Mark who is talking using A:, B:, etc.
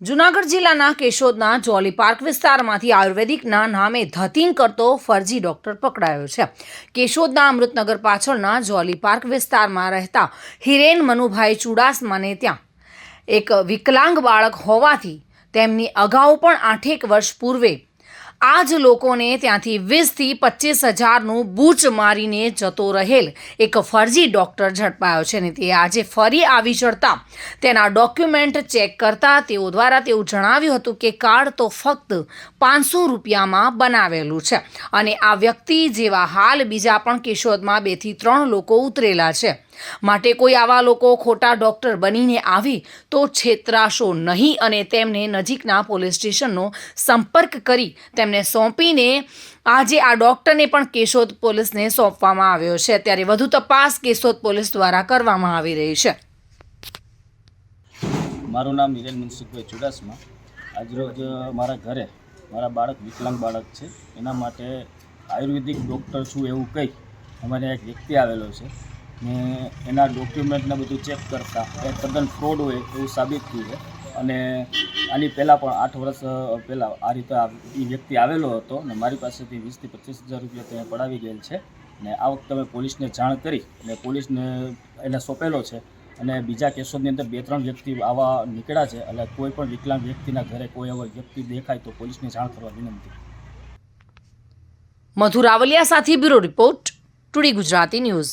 A: જુનાગઢ જિલ્લાના કેશોદના જોલી પાર્ક વિસ્તારમાંથી આયુર્વેદિકના નામે ધતિંગ કરતો ફરજી ડોક્ટર પકડાયો છે. કેશોદના અમૃતનગર પાછળના જોલી પાર્ક વિસ્તારમાં રહેતા હિરેન મનુભાઈ ચુડાસમાને ત્યાં એક વિકલાંગ બાળક હોવાથી તેમની અગાઉ પણ આઠેક વર્ષ પૂર્વે આ જ લોકોને ત્યાંથી વીસથી પચીસ હજારનું બૂચ મારીને જતો રહેલ. એક ફરજી ડૉક્ટર ઝડપાયો છે ને તે આજે ફરી આવી ચડતા તેના ડોક્યુમેન્ટ ચેક કરતા તેઓ દ્વારા તેવું જણાવ્યું હતું કે કાર્ડ તો ફક્ત પાંચસો રૂપિયામાં બનાવેલું છે. અને આ વ્યક્તિ જેવા હાલ બીજા પણ કેશોદમાં બેથી ત્રણ લોકો ઉતરેલા છે. માટે કોઈ આવા લોકો ખોટા ડૉક્ટર બનીને આવે તો છેતરાશો નહીં અને તેમને નજીકના પોલીસ સ્ટેશનનો સંપર્ક કરી તેમને સોંપીને આજે આ ડૉક્ટરને પણ કેશોદ પોલીસને સોંપવામાં આવ્યો છે. ત્યારે વધુ તપાસ કેશોદ પોલીસ દ્વારા કરવામાં આવી રહી છે.
B: મારું નામ હિરેન મનસુખભાઈ ચુડાસમા. આજરોજ મારા ઘરે મારા બાળક, વિકલાંગ બાળક છે. એના માટે આયુર્વેદિક ડૉક્ટર છું એવું કહી અમારે એક વ્યક્તિ આવેલો છે. ને એના ડોક્યુમેન્ટને બધું ચેક કરતા. એ તદ્દન ફ્રોડ હોય એવું સાબિત થયું છે. અને આની પહેલાં પણ આઠ વર્ષ પહેલાં આ રીતે એ વ્યક્તિ આવેલો હતો ને મારી પાસેથી વીસથી પચીસ હજાર રૂપિયા ત્યાં પડાવી ગયેલ છે. ને આ વખતે અમે પોલીસને જાણ કરી અને પોલીસને એને સોંપેલો છે. અને બીજા કેસોની અંદર બે ત્રણ વ્યક્તિ આવા નીકળ્યા છે. એટલે કોઈ પણ વિકલાંગ વ્યક્તિના ઘરે કોઈ એવો વ્યક્તિ દેખાય તો પોલીસને જાણ કરવા વિનંતી.
A: મધુ રાવલિયા સાથે bureau report, today Gujarati news.